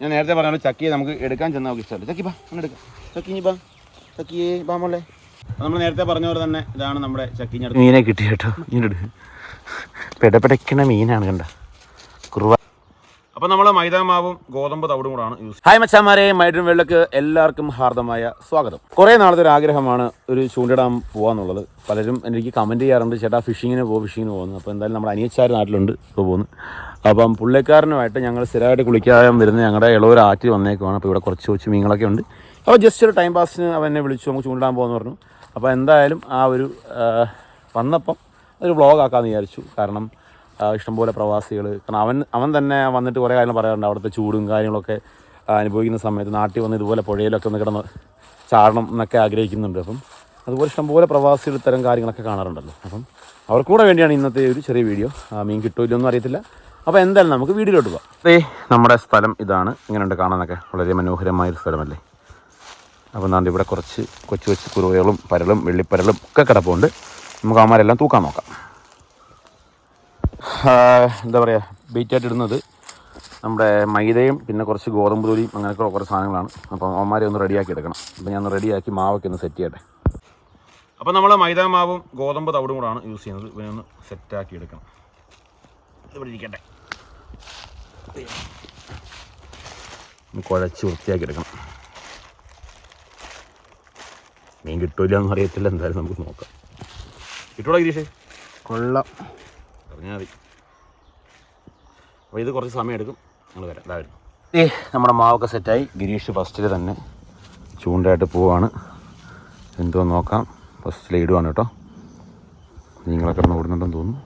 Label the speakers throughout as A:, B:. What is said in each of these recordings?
A: ഞാൻ നേരത്തെ പറഞ്ഞ ചക്കിയെ നമുക്ക് എടുക്കാൻ ചെന്ന നമുക്ക് ഇഷ്ടമല്ല. ചക്കി ബാ അങ്ങനെ എടുക്കാം. ചക്കി ഇനി ബാ ചക്കിയേ ബാ മോളെ. നമ്മൾ നേരത്തെ പറഞ്ഞ പോലെ തന്നെ ഇതാണ് നമ്മുടെ ചക്കിഞ്ഞടുത്ത്
B: മീനെ കിട്ടി കേട്ടോ ഇങ്ങോട്ട് പെടപെടയ്ക്കണ മീനാണ് കണ്ട. കുറുവ.
A: അപ്പോൾ നമ്മൾ മൈദാമാവും ഗോതമ്പ് തവിടും കൂടാണ് യൂസ്
B: ഹായ് മച്ചാമാരെ മൈഡൻ വെള്ളക്ക് എല്ലാവർക്കും ഹാർദമായ സ്വാഗതം. കുറേ നാളത്തെ ഒരു ആഗ്രഹമാണ് ഒരു ചൂണ്ടിടാൻ പോകാന്നുള്ളത് പലരും എനിക്ക് കമന്റ് ചെയ്യാറുണ്ട് ചേട്ടാ ഫിഷിങ്ങിന് പോകും ഫിഷിങ്ങിന് പോകുന്നു അപ്പോൾ എന്തായാലും നമ്മുടെ അനിയച്ചാർ നാട്ടിലുണ്ട് ഇപ്പോൾ പോകുന്നു അപ്പം പുള്ളിക്കാരനുമായിട്ട് ഞങ്ങൾ സ്ഥിരമായിട്ട് കുളിക്കാൻ വരുന്ന ഞങ്ങളുടെ ഇളവൊരു ആറ്റി വന്നേക്കുവാണ്. അപ്പോൾ ഇവിടെ കുറച്ച് കൊച്ചു മീനുകളൊക്കെ ഉണ്ട്. അപ്പോൾ ജസ്റ്റ് ഒരു ടൈം പാസിന് അവൻ എന്നെ വിളിച്ചു നമുക്ക് ചൂണ്ടിടാൻ പോകുമെന്ന് പറഞ്ഞു. അപ്പോൾ എന്തായാലും ആ ഒരു വന്നപ്പം ഒരു വ്ളോഗ് ആക്കാമെന്ന് വിചാരിച്ചു. കാരണം ഇഷ്ടംപോലെ പ്രവാസികൾ കാരണം അവൻ അവൻ തന്നെ വന്നിട്ട് കുറേ കാര്യങ്ങൾ പറയാറുണ്ട്. അവിടുത്തെ ചൂടും കാര്യങ്ങളൊക്കെ അനുഭവിക്കുന്ന സമയത്ത് നാട്ടിൽ വന്ന് ഇതുപോലെ പുഴയിലൊക്കെ ഒന്ന് കിടന്ന് ചാടണം എന്നൊക്കെ ആഗ്രഹിക്കുന്നുണ്ട്. അപ്പം അതുപോലെ ഇഷ്ടംപോലെ പ്രവാസികൾ ഇത്തരം കാര്യങ്ങളൊക്കെ കാണാറുണ്ടല്ലോ. അപ്പം അവർക്കൂടെ വേണ്ടിയാണ് ഇന്നത്തെ ഒരു ചെറിയ വീഡിയോ. മീൻ കിട്ടുമല്ലോ ഇല്ലയൊന്നും അറിയത്തില്ല. അപ്പോൾ എന്തായാലും നമുക്ക് വീഡിയോയിലോട്ട് പോകാം ഏ നമ്മുടെ സ്ഥലം ഇതാണ്. ഇങ്ങനെയുണ്ട് കാണാനൊക്കെ. വളരെ മനോഹരമായൊരു സ്ഥലമല്ലേ? അപ്പോൾ എന്താണ്ട് ഇവിടെ കുറച്ച് കൊച്ചു കൊച്ചു കുറുവകളും പരലും വെള്ളിപ്പരലും ഒക്കെ കിടപ്പുണ്ട്. നമുക്ക് അവന്മാരെല്ലാം തൂക്കാൻ നോക്കാം. ആ, എന്താ പറയുക ബീറ്റായിട്ട് ഇടുന്നത് നമ്മുടെ മൈദയും പിന്നെ കുറച്ച് ഗോതമ്പ് തൊലിയും അങ്ങനെയൊക്കെ കുറച്ച് സാധനങ്ങളാണ്. അപ്പം അവന്മാരെ ഒന്ന് റെഡിയാക്കി എടുക്കണം. അപ്പം ഞാൻ റെഡിയാക്കി മാവൊക്കെ ഒന്ന് സെറ്റ് ചെയ്യട്ടെ.
A: അപ്പോൾ നമ്മൾ മൈദാമാവും ഗോതമ്പ് തവിടും കൂടാണ് യൂസ് ചെയ്യുന്നത്. ഇവനെ ഒന്ന് സെറ്റാക്കി എടുക്കണം. ഇവിടെ ഇരിക്കട്ടെ.
B: കുഴച്ച് വൃത്തിയാക്കി എടുക്കണം മീൻ കിട്ടൂല എന്ന് അറിയത്തില്ല എന്തായാലും നമുക്ക് നോക്കാം.
A: കിട്ടൂടാ ഗിരീഷേ?
B: കൊള്ളാം.
A: പറഞ്ഞാൽ മതി. അപ്പോൾ ഇത് കുറച്ച് സമയം എടുക്കും. നിങ്ങൾ വരാം. എന്തായാലും
B: ഏ നമ്മുടെ മാവൊക്കെ സെറ്റായി. ഗിരീഷ് ഫസ്റ്റിൽ തന്നെ ചൂണ്ടായിട്ട് പോവാണ്. എന്തോ നോക്കാം. ഫസ്റ്റിൽ ഇടുവാണ് കേട്ടോ. നിങ്ങളൊക്കെ കിടന്ന് ഓടുന്നുണ്ടെന്ന് തോന്നുന്നു.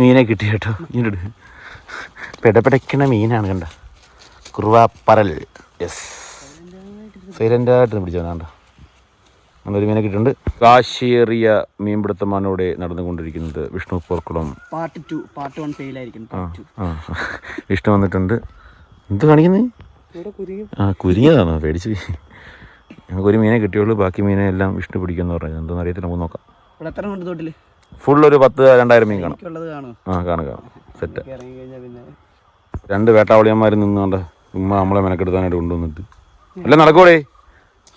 B: മീനെ കിട്ടി കേട്ടോ. ഇങ്ങോട്ട് പെടപെടയ്ക്കണ മീനാണ് കണ്ട. കുറുവാപ്പറൽ. യെസ് സൈലന്റായിട്ട് പിടിച്ചവനാണ്ട ഒരു മീനെ കിട്ടിയിട്ടുണ്ട്. കാശിയേറിയ മീൻപിടുത്തമാണ് ഇവിടെ നടന്നുകൊണ്ടിരിക്കുന്നത് Vishnu Porkulam.
C: Part two part one ഫെയിലായിരിക്കും
B: Vishnu വന്നിട്ടുണ്ട്. എന്ത് കാണിക്കുന്നത് ആ കുരുങ്ങിയതാണോ? പേടിച്ച്. ഞങ്ങൾക്ക് ഒരു മീനെ കിട്ടിയുള്ളൂ. ബാക്കി മീനെ എല്ലാം വിഷ്ണു പിടിക്കുമെന്ന് പറഞ്ഞു. എന്താണെന്ന് അറിയത്തില്ല നമുക്ക് നോക്കാം.
C: ഇവിടെ എത്ര ഉണ്ട് തോട്ടിൽ?
B: ഫുൾ ഒരു പത്ത് രണ്ടായിരം മീൻ കാണും. ആ കാണും കാണും. സെറ്റ് രണ്ട് വേട്ടാവളിയന്മാർ നിന്നുകൊണ്ട് ഉമ്മ നമ്മളെ മെനക്കെടുത്താനായിട്ട് കൊണ്ടുവന്നിട്ട്. അല്ല നടക്കൂടേ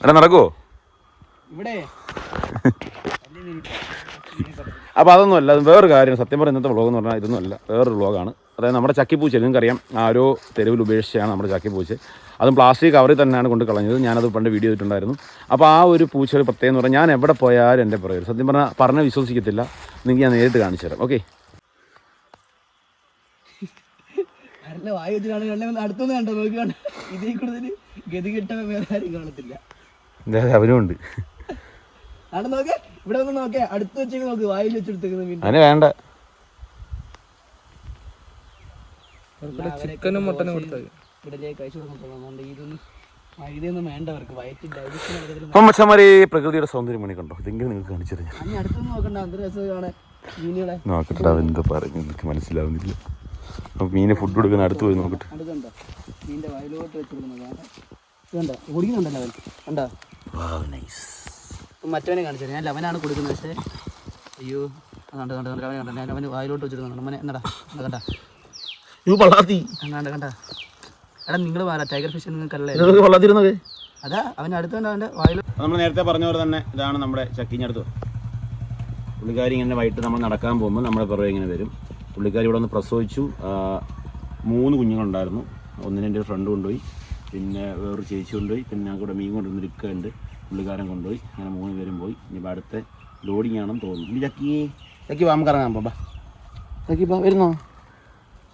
B: അല്ല നടക്കുവോ
C: ഇവിടെ.
B: അപ്പോൾ അതൊന്നും അല്ല അത് വേറൊരു കാര്യം. സത്യം പറഞ്ഞ ഇന്നത്തെ വ്ളോഗ് എന്ന് പറഞ്ഞാൽ ഇതൊന്നും അല്ല വേറൊരു വ്ളോഗാണ് അതായത് നമ്മുടെ ചക്കിപ്പൂച്ച നിങ്ങൾക്കറിയാം ആരോ തെരുവിൽ ഉപേക്ഷിച്ചാണ് നമ്മുടെ ചക്കിപ്പൂച്ച അതും പ്ലാസ്റ്റിക് കവറിൽ തന്നെയാണ് കൊണ്ട് കളഞ്ഞത്. ഞാനത് പണ്ട് വീഡിയോ ചെയ്തിട്ടുണ്ടായിരുന്നു അപ്പോൾ ആ ഒരു പൂച്ച ഒരു പ്രത്യേകം എന്ന് പറഞ്ഞാൽ ഞാൻ എവിടെ പോയാലും എന്റെ പുറകെ സത്യം പറഞ്ഞാൽ പറഞ്ഞ് വിശ്വസിക്കത്തില്ല. നിങ്ങൾക്ക് ഞാൻ നേരിട്ട് കാണിച്ചു തരാം. ഓക്കെ
C: അടുത്തൊന്നും കണ്ടോ നോക്കി കണ്ടോ ഇതിൽ കൂടുതൽ ഗതി കിട്ട വേറെ ആരും കാണത്തില്ല.
B: അവനും ഉണ്ട്.
C: അവിടെ നോക്കേ. ഇവിടെ ഒന്ന് നോക്കേ. അടുത്ത് വെച്ചേക്ക് നോക്ക്. വായിൽ വെച്ചെടുത്തേക്കുന്ന മീൻ.
B: അതിന് വേണ്ട.
C: ചിക്കനും മട്ടനും കൊടുത്തത് ഇതൊന്നും വേണ്ട അവർക്ക്. വയറ്റിൽ
B: മച്ചന്മാരെ പ്രകൃതിയുടെ സൗന്ദര്യം മണി കണ്ടോ? ഇതെങ്കിലും നിങ്ങൾക്ക് കാണിച്ചു തരാം
C: അനി അടുത്തൊന്നും നോക്കണ്ട. എന്ത് രസം കാണാൻ? മീനുകളെ.
B: നോക്കട്ടെ അവൻ എന്താ പറഞ്ഞു എനിക്ക് മനസ്സിലാവുന്നില്ല. അപ്പം മീനെ ഫുഡ് കൊടുക്കുന്ന അടുത്ത് പോയി നോക്കട്ടെ.
C: മീന്റെ വയലോട്ട് ഓടിക്കുന്നുണ്ടല്ലോ അവൻ. കണ്ടോ?
B: നൈസ്
C: മറ്റവനെ കാണിച്ചു ഞാൻ ലവനാണ് കൊടുക്കുന്നത്. പക്ഷേ അയ്യോ കണ്ട കണ്ട കണ്ട അവനെ കണ്ട ഞാൻ അവന് വായിലോട്ട് വെച്ചിരുന്നു മനെ എന്നടാ കണ്ട കണ്ട? കണ്ട കണ്ട എടാ നിങ്ങൾ വാരാ ടൈഗർ ഫിഷ് നിങ്ങൾക്കല്ലേ അതാ അവൻ അടുത്ത് കണ്ട അവന്റെ വായിലോട്ട്
A: നമ്മൾ നേരത്തെ പറഞ്ഞ പോലെ തന്നെ ഇതാണ് നമ്മുടെ ചക്കിഞ്ഞടുത്ത് പുള്ളിക്കാരി ഇങ്ങനെ വൈകിട്ട് നമ്മൾ നടക്കാൻ പോകുമ്പോൾ നമ്മുടെ പുറകെ ഇങ്ങനെ വരും. പുള്ളിക്കാരി ഇവിടെ ഒന്ന് പ്രസവിച്ചു. മൂന്ന് കുഞ്ഞുങ്ങളുണ്ടായിരുന്നു. ഒന്നിനെ എന്റെ ഫ്രണ്ട് കൊണ്ടുപോയി. പിന്നെ വേറൊരു ചേച്ചി കൊണ്ടുപോയി. പിന്നെ ഞങ്ങൾക്ക് ഇവിടെ മീൻ കൊണ്ടുവന്ന് ഇരിക്കുന്നുണ്ട് പുള്ളിക്കാരൻ കൊണ്ടുപോയി. അങ്ങനെ മൂന്ന് പേരും പോയി. ഇനിയിപ്പോൾ അടുത്ത
B: ലോഡിങ് ആണെന്ന് തോന്നുന്നു. ഇനി ചക്കി ചക്കി വാ നമുക്ക് ഇറങ്ങാൻ പോകാം ചക്കി ബാ വരുന്നോ?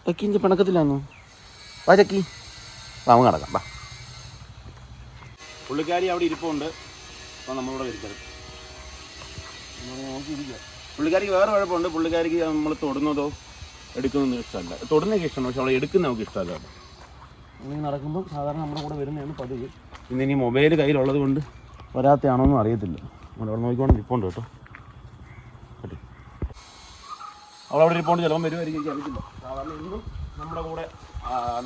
B: ചക്കി ഇഞ്ചി പിണക്കത്തിലാന്നോ? വാ ചക്കി. വാ നമുക്ക് നടക്കാം ബാ. പുള്ളിക്കാരി അവിടെ ഇരിപ്പുണ്ട്. അപ്പോൾ നമ്മളിവിടെ വരുത്തരുത് പുള്ളിക്കാരിക്ക് വേറെ കുഴപ്പമുണ്ട് പുള്ളിക്കാരിക്ക് നമ്മൾ തൊടുന്നതോ എടുക്കുന്നതൊന്നും ഇഷ്ടമല്ല. തൊടുന്നതൊക്കെ ഇഷ്ടമാണ്. പക്ഷെ അവളെ എടുക്കുന്ന നമുക്ക് ഇഷ്ടമല്ല. അങ്ങനെ നടക്കുമ്പോൾ സാധാരണ നമ്മുടെ കൂടെ വരുന്നതാണ് പതിവ്. ഇന്ന് ഇനി മൊബൈൽ കയ്യിലുള്ളത് കൊണ്ട് വരാത്തയാണോന്നും അറിയത്തില്ല. നമ്മൾ അവിടെ നോക്കിക്കൊണ്ട് ഇരിപ്പുണ്ട് കേട്ടോ. കേട്ടോ അവളവിടെ ഇരിപ്പുണ്ട് ചിലപ്പം വരുമായിരിക്കും അറിയത്തില്ല. സാധാരണ ഇന്നും നമ്മുടെ കൂടെ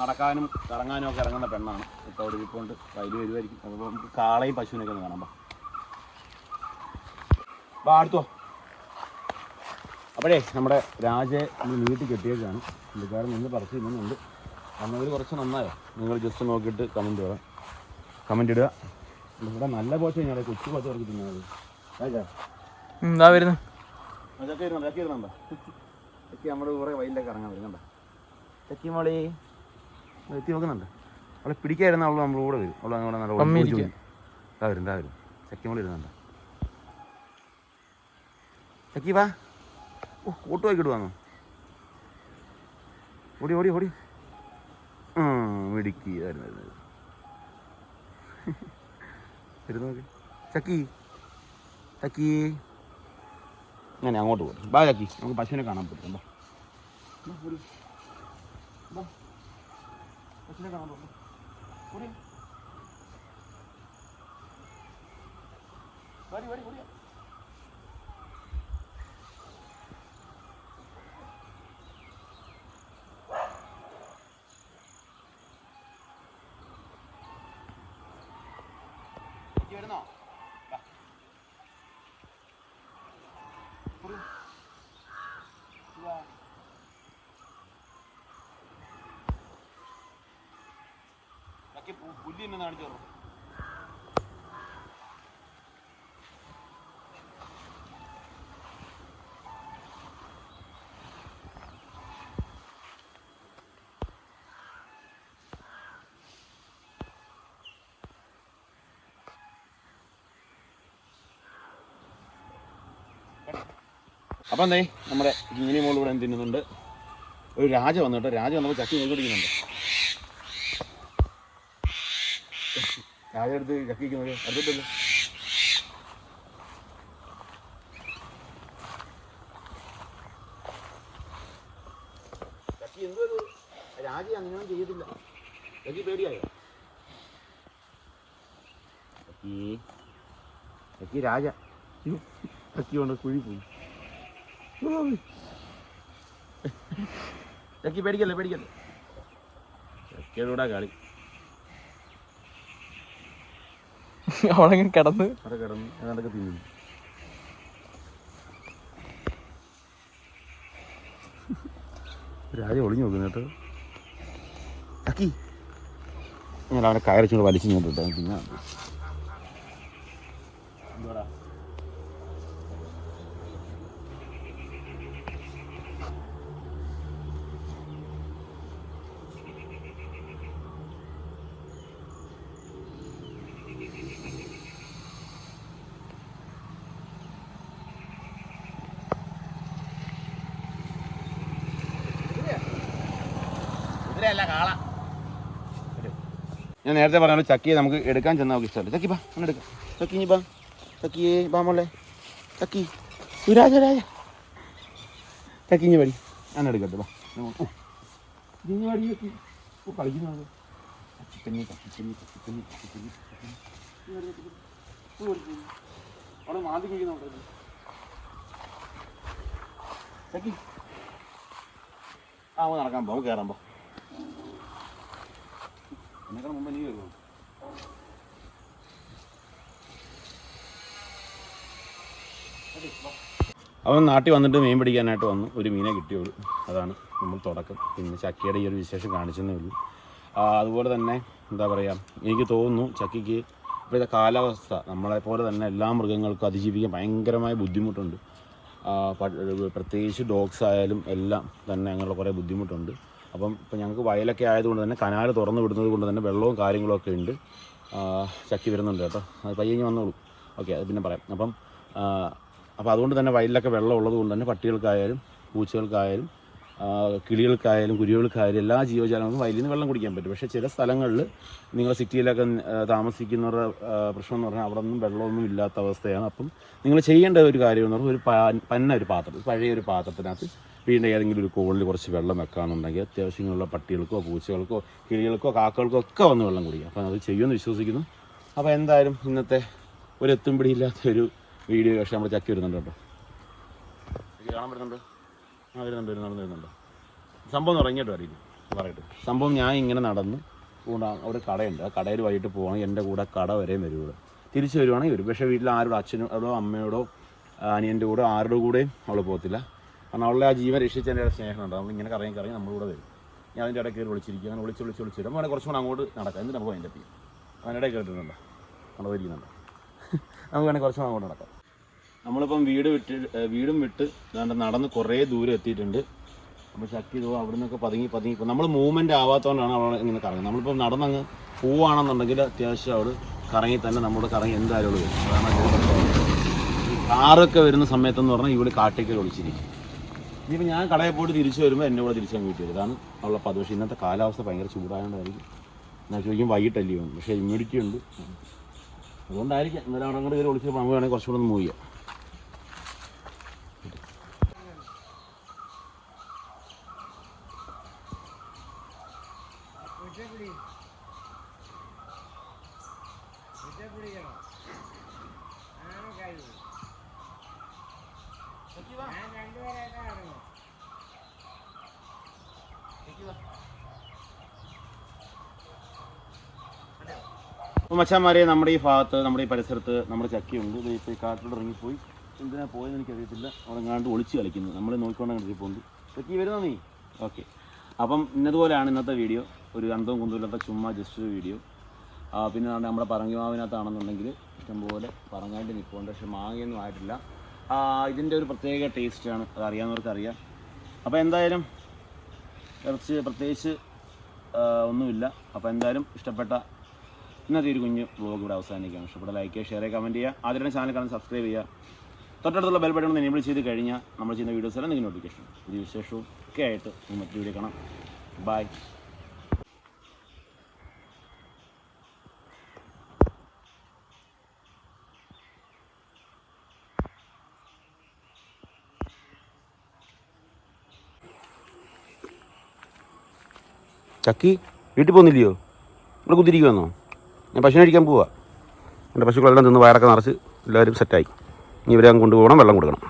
B: നടക്കാനും കറങ്ങാനും ഒക്കെ ഇറങ്ങുന്ന പെണ്ണാണ്. ഇപ്പോൾ അവിടെ ഇരിപ്പുണ്ട് വൈകി വരുമായിരിക്കും അപ്പോൾ നമുക്ക് കാളയും പശുവിനൊക്കെ ഒന്ന് കാണാം. ബാ അടുത്തോ. അപ്പോഴേ നമ്മുടെ രാജയെ ഇന്ന് നീട്ടി കെട്ടിയേക്കാണ്. പുള്ളിക്കാരൻ നിന്ന് പറിച്ചു തിന്നുന്നുണ്ട്. അന്നവർ കുറച്ച് നന്നായോ? നിങ്ങൾ ജസ്റ്റ് നോക്കിയിട്ട് കമന്റ് ഇടുക. കമന്റ് ഇടുക. ഇവിടെ നല്ല പോച്ച കഴിഞ്ഞാൽ കൊച്ചു പോച്ച കുറച്ച് തിന്നത്
C: എന്താ വരുന്നു.
B: അതൊക്കെ ഇരുന്നുണ്ടോ അതൊക്കെ ഇരുന്നുണ്ടോ ചക്കി നമ്മുടെ കുറേ വയലിലേക്ക് ഇറങ്ങാൻ വരുന്നുണ്ടോ ചക്കി മോളി. എത്തി നോക്കുന്നുണ്ട്. അവളെ പിടിക്കായിരുന്ന അവൾ നമ്മുടെ കൂടെ വരും. അവൾ നമ്മുടെ നല്ല
C: പമ്മി
B: വരും. ദാ വരും ദാ വരും. ചക്കി മോളി ഇരുന്നുണ്ടോ. ചക്കി വാ. ഓ ഓട്ടോ ആക്കി ഇടുവാന്നോ ഓടി ഓടി ഓടി. ആ മിടുക്കി. വരുന്നു. വരുന്നു വരുന്നു ചക്കി. ചക്കി. അങ്ങനെ അങ്ങോട്ട് പോകും ബാ ചക്കി നമുക്ക് പശുവിനെ കാണാൻ പറ്റും. പശുവിനെ കാണാൻ പറ്റും ഓടി. ഓടി, ഓടി, ചക്കി വരുന്നോ പുല്ല് കാണിച്ചു അപ്പം എന്തേ നമ്മുടെ ജിങ്ങിനി മോൾ ഇവിടെ എന്ത് തിന്നുന്നുണ്ട് ഒരു രാജ വന്നു കേട്ടോ. രാജ വന്നപ്പോൾ ചക്കി നോക്കിക്കൊണ്ടിരിക്കുന്നുണ്ട് രാജ എടുത്ത് ചക്കിക്കുന്നത് അടുത്തിട്ടല്ലോ? ചക്കി എന്തോ? രാജ അങ്ങനെയൊന്നും ചെയ്യത്തില്ല ചക്കി പേടിയായോ? ചക്കി. ചക്കി രാജ. ചക്കി കൊണ്ട് കുഴി പോയി. ചക്കി പേടിക്കല്ലേ പേടിക്കല്ലേ? ചക്കിയുടെ കളി.
C: അവളങ്ങനെ കിടന്ന്?
B: അവിടെ കിടന്ന് അതൊക്കെ തിന്നു രാജ ഒളിഞ്ഞു നോക്കുന്നു കേട്ടോ. ചക്കി ഞാൻ അവനെ കയറിച്ചുകൊണ്ട് വലിച്ചു നോക്കിട്ടോ പിന്നെ കുതിരയല്ല കാള. ഞാൻ നേരത്തെ പറഞ്ഞു ചക്കിയെ നമുക്ക് എടുക്കാൻ ചെന്നാൽ നമുക്ക് ഇഷ്ടമല്ല. ചക്കി ബാ അങ്ങനെ എടുക്കാം. ചക്കി ഇനി ബാ. ചക്കിയേ ബാ മോളെ. ചക്കി. സുരാജ രാജ ചക്കി ഇനി പടി ഞാൻ എടുക്കട്ടെ ബാ. ചക്കി. ആ നടക്കാൻ പോകാം കയറാൻ പോ എന്നെക്കാൾ മുമ്പ് നീ വരുമോ അവൻ നാട്ടിൽ വന്നിട്ട് മീൻ പിടിക്കാനായിട്ട് വന്നു. ഒരു മീനെ കിട്ടിയുള്ളൂ. അതാണ് നമ്മൾ തുടക്കം. പിന്നെ ചക്കിയുടെ ഈ ഒരു വിശേഷം കാണിച്ചെന്നേ ഉള്ളൂ. അതുപോലെ തന്നെ എന്താ പറയുക എനിക്ക് തോന്നുന്നു ചക്കിക്ക് ഇപ്പോഴത്തെ കാലാവസ്ഥ നമ്മളെപ്പോലെ തന്നെ എല്ലാ മൃഗങ്ങൾക്കും അതിജീവിക്കാൻ ഭയങ്കരമായ ബുദ്ധിമുട്ടുണ്ട്. പ്രത്യേകിച്ച് ഡോഗ്സ് ആയാലും എല്ലാം തന്നെ അങ്ങനെയുള്ള കുറേ ബുദ്ധിമുട്ടുണ്ട്. അപ്പം ഇപ്പം ഞങ്ങൾക്ക് വയലൊക്കെ ആയതുകൊണ്ട് തന്നെ കനാൽ തുറന്നു വിടുന്നത് കൊണ്ട് തന്നെ വെള്ളവും കാര്യങ്ങളൊക്കെ ഉണ്ട്. ചക്കി വരുന്നുണ്ട് കേട്ടോ. അത് പയ്യഞ്ഞ് വന്നോളൂ. ഓക്കെ അത് പിന്നെ പറയാം. അപ്പം അപ്പം അപ്പോൾ അതുകൊണ്ട് തന്നെ വയലിലൊക്കെ വെള്ളം ഉള്ളത് കൊണ്ട് തന്നെ പട്ടികൾക്കായാലും പൂച്ചകൾക്കായാലും കിളികൾക്കായാലും കുരുവികൾക്കായാലും എല്ലാ ജീവജാലങ്ങൾക്കും വയലിൽ നിന്ന് വെള്ളം കുടിക്കാൻ പറ്റും. പക്ഷേ ചില സ്ഥലങ്ങളിൽ നിങ്ങൾ സിറ്റിയിലൊക്കെ താമസിക്കുന്നവരുടെ പ്രശ്നം എന്ന് പറഞ്ഞാൽ അവിടെ ഒന്നും വെള്ളമൊന്നും ഇല്ലാത്ത അവസ്ഥയാണ്. അപ്പം നിങ്ങൾ ചെയ്യേണ്ട ഒരു കാര്യം എന്ന് പറഞ്ഞാൽ ഒരു പന്ന ഒരു പാത്രം പഴയ ഒരു പാത്രത്തിനകത്ത് വീടിന്റെ ഏതെങ്കിലും ഒരു കോളിൽ കുറച്ച് വെള്ളം വെക്കാമെന്നുണ്ടെങ്കിൽ അത്യാവശ്യമുള്ള പട്ടികൾക്കോ പൂച്ചകൾക്കോ കിളികൾക്കോ കാക്കകൾക്കോ ഒക്കെ വന്ന് വെള്ളം കുടിക്കുക അപ്പം അത് ചെയ്യുമെന്ന് വിശ്വസിക്കുന്നു. അപ്പോൾ എന്തായാലും ഇന്നത്തെ ഒരു എത്തും പിടിയില്ലാത്ത ഒരു വീഡിയോ പക്ഷേ നമ്മൾ ചക്കി വരുന്നുണ്ട് കേട്ടോ. കാണാൻ വരുന്നുണ്ട് ആ വരുന്നുണ്ട് വരുന്നുണ്ട് വരുന്നുണ്ട് സംഭവം തുടങ്ങിയിട്ട് അറിയില്ല പറയട്ടെ. സംഭവം ഞാൻ ഇങ്ങനെ നടന്ന്. പോകുന്ന അവിടെ കടയുണ്ട്. ആ കടയിൽ വൈകിട്ട് പോകണം എന്റെ കൂടെ കട വരെയും വരും ഇവിടെ. തിരിച്ച് വരുവാണെങ്കിൽ വരും. പക്ഷേ വീട്ടിൽ ആരോടും അച്ഛനോടോ അമ്മയോടോ അനിയന്റെ കൂടെ ആരുടെ കൂടെയും അവൾ പോകത്തില്ല. കാരണം അവളെ ആ ജീവൻ രക്ഷിച്ചതിന്റെ ഒരു സ്നേഹമുണ്ട്. നമ്മൾ ഇങ്ങനെ കറങ്ങി കറങ്ങി നമ്മുടെ കൂടെ വരും. ഞാൻ അതിന്റെ ഇടയ്ക്ക് കയറി വിളിച്ചിരിക്കും. അങ്ങനെ വിളിച്ച് വിളിച്ച് വിളിച്ച് വരും. അങ്ങനെ കുറച്ചും കൂടെ അങ്ങോട്ട് നടക്കാം. എന്നിട്ട് നമുക്ക് അതിന്റെ ചെയ്യും അതിനിടെ കേട്ടിട്ടുണ്ടോ അവിടെ വരിക്കുന്നുണ്ടോ നമുക്ക് വേണമെങ്കിൽ കുറച്ചും കൂടെ അങ്ങോട്ട് നടക്കാം. നമ്മളിപ്പം വീട് വിട്ട് വീടും വിട്ട് ഇതാണ്ട് നടന്ന് കുറേ ദൂരം എത്തിയിട്ടുണ്ട്. അപ്പോൾ ചക്കി ഇതോ അവിടെ നിന്നൊക്കെ പതുങ്ങി പതുങ്ങി നമ്മൾ മൂവ്മെന്റ് ആവാത്തതുകൊണ്ടാണ് അവിടെ ഇങ്ങനെ കറങ്ങുന്നത്. നമ്മളിപ്പോൾ നടന്നങ്ങ് പോവുകയാണെന്നുണ്ടെങ്കിൽ അത്യാവശ്യം അവിടെ കറങ്ങി തന്നെ നമ്മുടെ കറങ്ങി എന്തായാലും വരും. അതാണ് കാറൊക്കെ വരുന്ന സമയത്തെന്ന് പറഞ്ഞാൽ ഇവിടെ കാട്ടേക്ക് ഒളിച്ചിരിക്കും. ഇനിയിപ്പോൾ ഞാൻ കടയിൽ പോയിട്ട് തിരിച്ചു വരുമ്പോൾ എന്റെ കൂടെ തിരിച്ചു വീട്ടിൽ വരും. ഇതാണ് ഉള്ള പത് പക്ഷേ ഇന്നത്തെ കാലാവസ്ഥ ഭയങ്കര ചൂടായതുകൊണ്ടായിരിക്കും ഞാൻ ചോദിക്കും വൈകിട്ടല്ലേ? എന്ന്. പക്ഷേ ഇമ്മ്യൂണിറ്റി ഉണ്ട്. അതുകൊണ്ടായിരിക്കാം. എന്നാലും അവിടെ അങ്ങോട്ട് കയറി വിളിച്ചപ്പോൾ നമുക്ക് വേണമെങ്കിൽ കുറച്ചുകൂടെ ഒന്ന് മൂവ് ചെയ്യാം. മച്ചാന്മാരെ നമ്മുടെ ഈ ഭാഗത്ത് നമ്മുടെ ഈ പരിസരത്ത് നമ്മുടെ ചക്കിയുണ്ട്. ഇത് ഇപ്പോൾ ഈ കാട്ടിലൂടെ ഇറങ്ങിപ്പോയി. എന്തിനാ പോയെന്ന് എനിക്കറിയത്തില്ല. അവിടെ എങ്ങാണ്ട് ഒളിച്ച് കളിക്കുന്നു. നമ്മൾ നോക്കിക്കൊണ്ട് അങ്ങനെ പോകുന്നത് ചക്കി വരുന്നോ നീ? ഓക്കെ. അപ്പം ഇന്നതുപോലെയാണ് ഇന്നത്തെ വീഡിയോ. ഒരു അന്തവും കുന്തമില്ലാത്ത ചുമ്മാ ജസ്റ്റ് ഒരു വീഡിയോ. പിന്നെ നമ്മുടെ പറങ്കിമാവിനകത്താണെന്നുണ്ടെങ്കിൽ ഇഷ്ടംപോലെ പറങ്ങാണ്ട് നിൽപ്പുണ്ട്. പക്ഷെ മാങ്ങയൊന്നും ആയിട്ടില്ല. ഇതിന്റെ ഒരു പ്രത്യേക ടേസ്റ്റാണ് അത് അറിയാവുന്നവർക്ക് അറിയാം അപ്പോൾ എന്തായാലും കുറച്ച് പ്രത്യേകിച്ച് ഒന്നുമില്ല. അപ്പോൾ എന്തായാലും ഇഷ്ടപ്പെട്ട ഇന്നത്തെ ഒരു കുഞ്ഞ് വ്ളോഗ് ഇവിടെ അവസാനിക്കുകയാണ്. ഇഷ്ടപ്പെട്ട ലൈക്ക് ചെയ്യുക ഷെയർ ചെയ്യുക കമന്റ് ചെയ്യുക. ആദ്യമായിട്ട് ചാനൽ കാണാൻ സബ്സ്ക്രൈബ് ചെയ്യുക. തൊട്ടടുത്തുള്ള ബെൽ ബട്ടൺ ഒന്ന് എനേബിൾ ചെയ്ത് കഴിഞ്ഞാൽ നമ്മൾ ചെയ്യുന്ന വീഡിയോസ് എല്ലാം നിങ്ങൾക്ക് നോട്ടിഫിക്കേഷൻ പുതിയ വിശേഷവും ഒക്കെ ആയിട്ട് നമുക്ക് മറ്റു വീഡിയോ കാണാം. ബൈ ചക്കി വീട്ടിൽ പോകുന്നില്ലയോ? ഇവിടെ കുത്തിരിക്കുമെന്നോ ഞാൻ പശുവിനെ അടിക്കാൻ പോവാ. എന്റെ പശുക്കളെല്ലാം തിന്ന് വയറൊക്കെ നിറച്ച് എല്ലാവരും സെറ്റായി ഇനി ഇവരെ അങ്ങ് കൊണ്ടുപോകണം വെള്ളം കൊടുക്കണം.